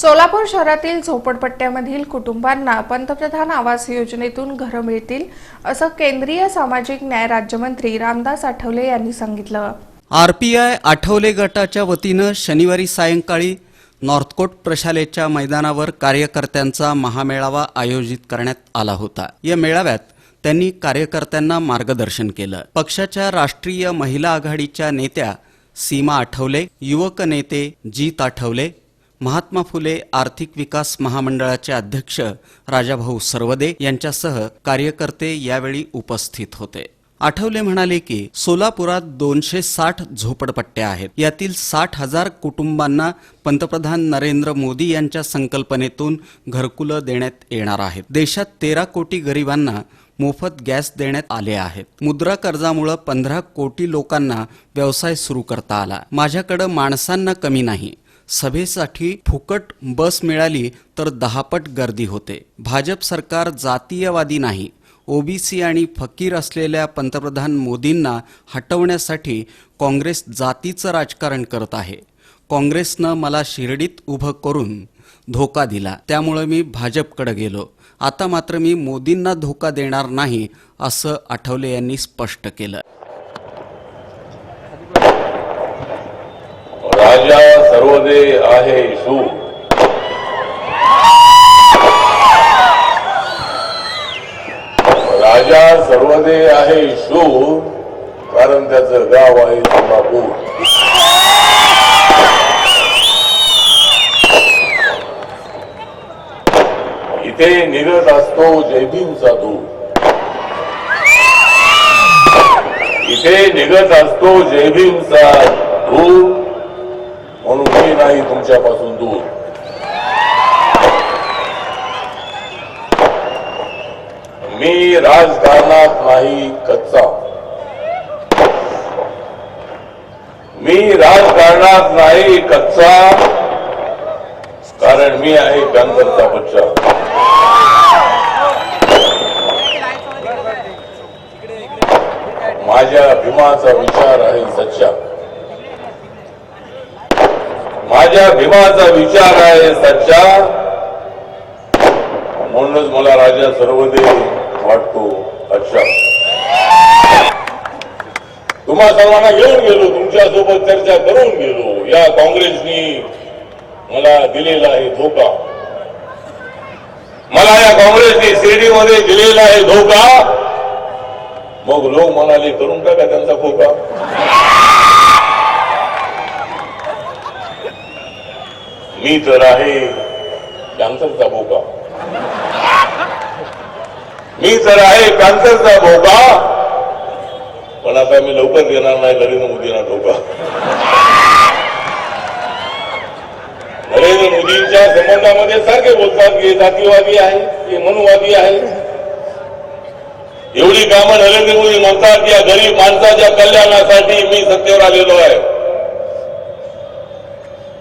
सोलापूर शहरातील झोपडपट्ट्यामधील कुटुंबांना पंतप्रधान आवास योजनेतून घरं मिळतील असं केंद्रीय सामाजिक न्याय राज्यमंत्री रामदास आठवले यांनी सांगितलं. आरपीआय आठवले गटाच्या वतीनं शनिवारी सायंकाळी नॉर्थकोट प्रशालेच्या मैदानावर कार्यकर्त्यांचा महामेळावा आयोजित करण्यात आला होता. या मेळाव्यात त्यांनी कार्यकर्त्यांना मार्गदर्शन केलं. पक्षाच्या राष्ट्रीय महिला आघाडीच्या नेत्या सीमा आठवले युवक नेते जीत आठवले महात्मा फुले आर्थिक विकास महामंडळाचे अध्यक्ष राजाभाऊ सर्वदे यांच्यासह कार्यकर्ते यावेळी उपस्थित होते. आठवले म्हणाले की सोलापुरात दोनशे साठ झोपडपट्ट्या आहेत. यातील साठ हजार कुटुंबांना पंतप्रधान नरेंद्र मोदी यांच्या संकल्पनेतून घरकुलं देण्यात येणार आहेत. देशात तेरा कोटी गरिबांना मोफत गॅस देण्यात आले आहेत. मुद्रा कर्जामुळं पंधरा कोटी लोकांना व्यवसाय सुरू करता आला. माझ्याकडं माणसांना कमी नाही. सभेसाठी फुकट बस मिळाली तर दहापट गर्दी होते. भाजप सरकार जातीयवादी नाही. ओबीसी आणि फकीर असलेल्या पंतप्रधान मोदींना हटवण्यासाठी काँग्रेस जातीचं राजकारण करत आहे. काँग्रेसनं मला शिर्डीत उभं करून धोका दिला. त्यामुळं मी भाजपकडे गेलो. आता मात्र मी मोदींना धोका देणार नाही असं आठवले यांनी स्पष्ट केलं राजा सर्वदे आहे शू राजा सर्वदे आहे शू कारण त्याचं गाव आहे सोलापूर इथे निघत असतो जयभीमचा दूर इथे निघत असतो जयभीमचा दूर म्हणून मी नाही तुमच्यापासून दूर. मी राजकारणात नाही कच्चा. मी राजकारणात नाही कच्चा. कारण मी आहे कॅन्सरचा बच्चा. माझ्या भीमाचा विचार आहे सच्चा. माझ्या भीमाचा विचार आहे सच्चा. म्हणूनच मला राजा सर्वदे वाटतो अच्छा. तुम्हा सर्वांना घेऊन गेलो तुमच्यासोबत चर्चा करून गेलो. या काँग्रेसनी मला दिलेला आहे धोका. मला या काँग्रेसने शिर्डीमध्ये दिलेला आहे धोका. मग लोक म्हणाले करून टाका त्यांचा खोका मी तर आहे कॅन्सरचा भोका मी तर आहे कॅन्सरचा भोका पण आता मी लवकर देणार नाही नरेंद्र मोदींना धोका. नरेंद्र मोदींच्या संबंधामध्ये सारखे बोलतात की जातीवादी आहे की मनुवादी आहे. एवढी कामं नरेंद्र मोदी म्हणतात की या गरीब माणसाच्या कल्याणासाठी मी सत्तेवर आलेलो आहे.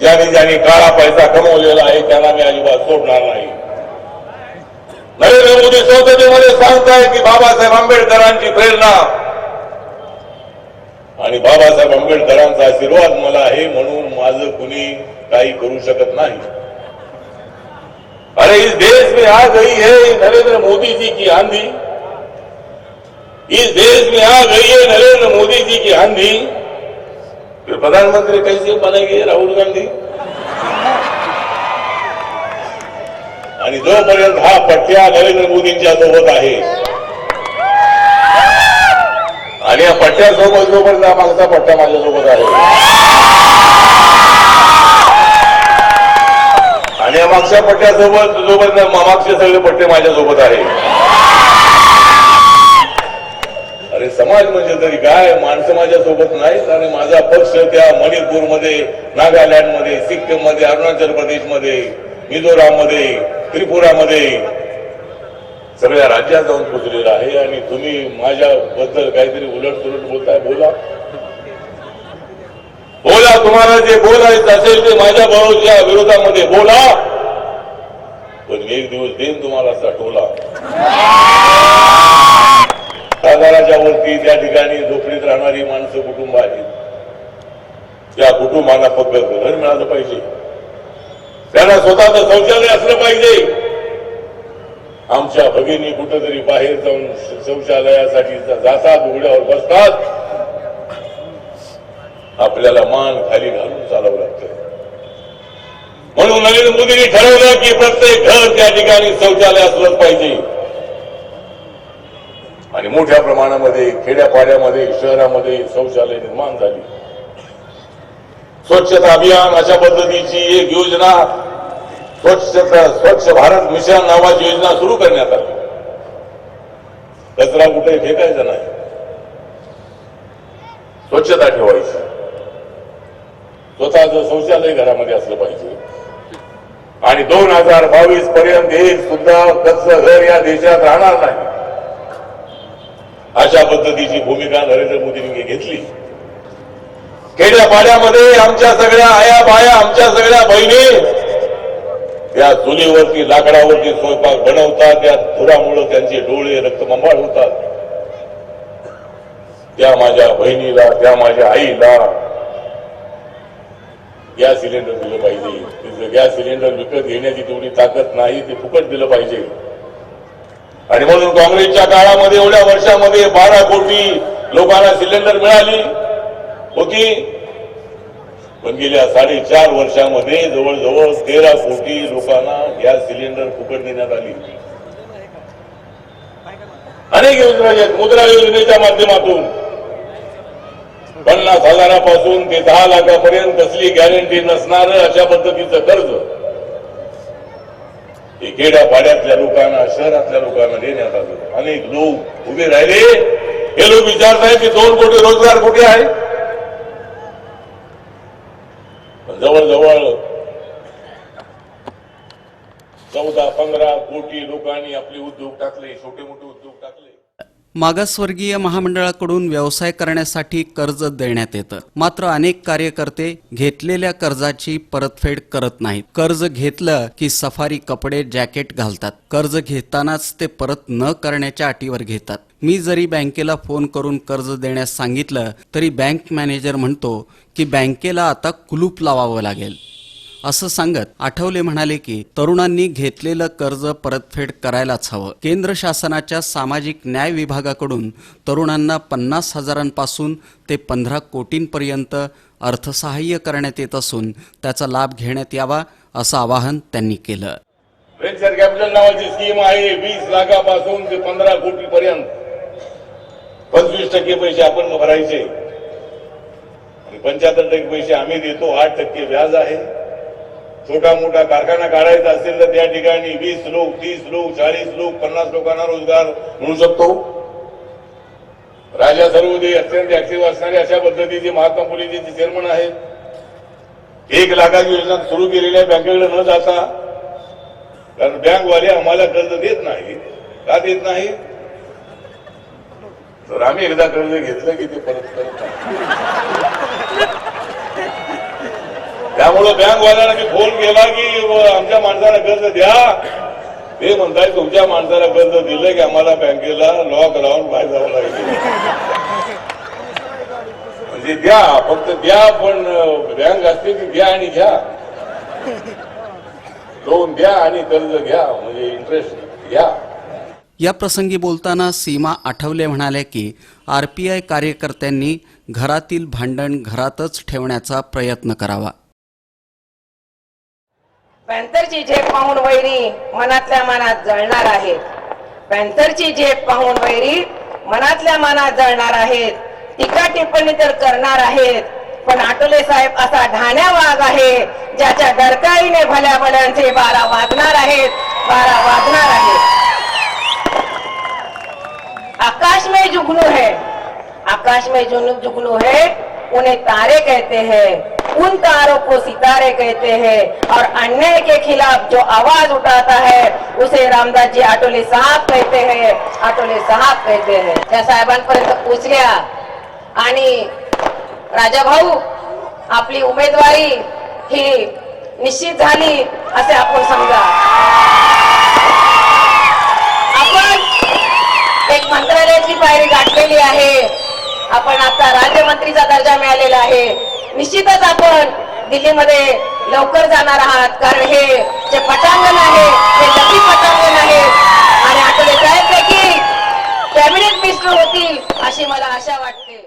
ज्याने ज्याने काळा पैसा कमवलेला आहे त्यांना मी अजिबात सोडणार नाही. नरेंद्र मोदी संसदेमध्ये सांगताय की बाबासाहेब आंबेडकरांची प्रेरणा. आणि बाबासाहेब आंबेडकरांचा आशीर्वाद मला आहे म्हणून माझं कुणी काही करू शकत नाही. अरे इस देश में आ गई है नरेंद्र मोदी जी की आंधी. इस देश में आ गई है नरेंद्र मोदी जी की आंधी. फिर प्रधानमंत्री कैसे बनेंगे? राहुल गांधी? आणि जोपर्यंत हा पट्ट्या नरेंद्र मोदींच्या सोबत आहे आणि या पट्ट्यासोबत जोपर्यंत हा मागचा पट्टा माझ्यासोबत आहे. आणि या मागच्या पट्ट्यासोबत जोपर्यंत मागचे सगळे पट्टे माझ्यासोबत आहे. अरे समाज म्हणजे तरी काय? माणसं माझ्या सोबत नाहीत. आणि माझा पक्ष त्या मणिपूरमध्ये नागालँडमध्ये सिक्कीममध्ये अरुणाचल प्रदेशमध्ये मिझोराममध्ये त्रिपुरामध्ये सगळ्या राज्यात जाऊन पोचलेला आहे आणि तुम्ही माझ्याबद्दल काहीतरी उलट सुलट बोलताय बोला. बोला तुम्हाला जे बोलायचं असेल ते माझ्या भाऊच्या विरोधामध्ये बोला. पण एक दिवस देईन तुम्हाला असा टोला. सागराच्या वरती त्या ठिकाणी झोपडीत राहणारी माणसं कुटुंब आहेत. त्या कुटुंबाला फक्त घर मिळालं पाहिजे. त्यांना स्वतःचं शौचालय असलं पाहिजे. आमच्या भगिनी कुठंतरी बाहेर जाऊन शौचालयासाठी जातात उघड्यावर बसतात. आपल्याला मान खाली घालून चालावं लागतं. म्हणून नरेंद्र मोदींनी ठरवलं की प्रत्येक घर त्या ठिकाणी शौचालय असलंच पाहिजे. आणि मोठ्या प्रमाणामध्ये खेड्यापाड्यामध्ये शहरामध्ये शौचालय निर्माण झाली. स्वच्छता अभियान अशा पद्धतीची एक योजना स्वच्छता स्वच्छ भारत मिशन नावाची योजना सुरू करण्यात आली. कचरा कुठे फेकायचा नाही. स्वच्छता ठेवायची. स्वतःचं शौचालय घरामध्ये असलं पाहिजे. आणि दोन हजार बावीस पर्यंत एक सुद्धा कच्चं घर या देशात राहणार नाही. अशा पद्धतीची भूमिका नरेंद्र मोदींनी घेतली. खेड्यापाड्यामध्ये आमच्या सगळ्या आया बाया आमच्या सगळ्या बहिणी त्या चुलीवरती लाकडावरती स्वयंपाक बनवतात त्या धुरामुळे त्यांचे डोळे रक्तमंबाळ होतात. त्या माझ्या बहिणीला त्या माझ्या आईला गॅस सिलेंडर दिलं पाहिजे. तिचं गॅस सिलेंडर विकत घेण्याची तेवढी ताकद नाही ते फुकट दिलं पाहिजे. आणि म्हणून काँग्रेसच्या काळामध्ये एवढ्या वर्षामध्ये बारा कोटी लोकांना सिलेंडर मिळाली होती. पण गेल्या साडेचार वर्षामध्ये जवळजवळ तेरा कोटी लोकांना गॅस सिलेंडर फुकट देण्यात आली. अनेक योजना आहेत. मुद्रा योजनेच्या माध्यमातून पन्नास हजारापासून ते दहा लाखापर्यंत कसली गॅरंटी नसणार अशा पद्धतीचं कर्ज हे खेड्यापाड्यातल्या लोकांना शहरातल्या लोकांना देण्यात आलं. अनेक लोक उभे राहिले. हे लोक विचारताय की दोन कोटी रोजगार कुठे आहे? जवळजवळ चौदा पंधरा कोटी लोकांनी आपले उद्योग टाकले छोटे मोठे उद्योग मागासवर्गीय महामंडळाकडून व्यवसाय करण्यासाठी कर्ज देण्यात येतं. मात्र अनेक कार्यकर्ते घेतलेल्या कर्जाची परतफेड करत नाहीत. कर्ज घेतलं की सफारी कपडे जॅकेट घालतात. कर्ज घेतानाच ते परत न करण्याच्या अटीवर घेतात. मी जरी बँकेला फोन करून कर्ज देण्यास सांगितलं तरी बँक मॅनेजर म्हणतो की बँकेला आता कुलूप लावावं लागेल. असं सांगत आठवले म्हणाले की तरुणांनी घेतलेलं कर्ज परतफेड करायलाच हवं. केंद्र शासनाच्या सामाजिक न्याय विभागाकडून तरुणांना पन्नास हजारांपासून ते पंधरा कोटींपर्यंत अर्थसहाय्य करण्यात येत असून त्याचा लाभ घेण्यात यावा असं आवाहन त्यांनी केलं. व्हेंचर कॅपिटल नावाची स्कीम आहे वीस लाखापासून ते पंधरा कोटी पर्यंत पंचवीस टक्के पैसे आपण भरायचे. आणि पंच्याहत्तर टक्के पैसे आम्ही देतो आठ टक्के व्याज आहे. छोटा मोठा कारखाना काढायचा असेल तर त्या ठिकाणी वीस लोक तीस लोक चाळीस लोक पन्नास लोकांना रोजगार मिळू शकतो. राजा सर्वोदय अत्यंत ऍक्टिव्ह असणारे अशा पद्धतीचे महात्मा फुलेचे चेअरमन आहेत. एक लाखाची योजना सुरू केलेल्या बँकेकडे न जाता कारण बँकवाले आम्हाला कर्ज देत नाही. का देत नाही? तर आम्ही एकदा कर्ज घेतलं की ते परत करत नाही. त्यामुळे बँकवाल्याला मी फोन केला की आमच्या माणसाला कर्ज द्या. ते म्हणताय तुमच्या माणसाला कर्ज दिलं की आम्हाला बँकेला लॉक लावून बाहेर जावं लागेल. म्हणजे द्या फक्त द्या पण बँक असते की द्या आणि घ्या. लोन द्या आणि कर्ज घ्या म्हणजे इंटरेस्ट घ्या. या प्रसंगी बोलताना सीमा आठवले म्हणाले की आर पी आय कार्यकर्त्यांनी घरातील भांडण घरातच ठेवण्याचा प्रयत्न करावा. पॅन्थरची झेप पाहून वैरी मनातल्या मनात जळणार आहेत. पॅन्थरची झेप पाहून वैरी मनातल्या मनात जळणार आहेत. टीका टिप्पणी तर करणार आहेत. पण आटोले साहेब असा ढाण्या वाघ आहे ज्याच्या डरकाळीने भल्या भल्यांचे बारा वाजणार आहेत बारा वाजणार आहेत. आकाश में जुगनू है. आकाश में जुगनू है. उन्हें तारे कहते हैं उन तारों को सितारे कहते हैं और अन्याय के खिलाफ जो आवाज उठाता है उसे रामदास जी आटोले साहब कहते हैं आटोले साहब कहते हैं। त्या साहेबांपर्यंत पोचल्या आणि राजा भाऊ आपली उमेदवारी ही निश्चित झाली असे आपण समजा. आपण एक मंत्रालयाची पायरी गाठलेली आहे. आपण आता राज्यमंत्रीचा दर्जा मिळालेला आहे. निश्चितच आपण दिल्लीमध्ये लवकर जाणार आहात. कारण हे जे पटांगण आहे हे लकी पटांगण आहे. आणि आठवले साहेब देखील कॅबिनेट मिनिस्टर होतील अशी मला आशा वाटते.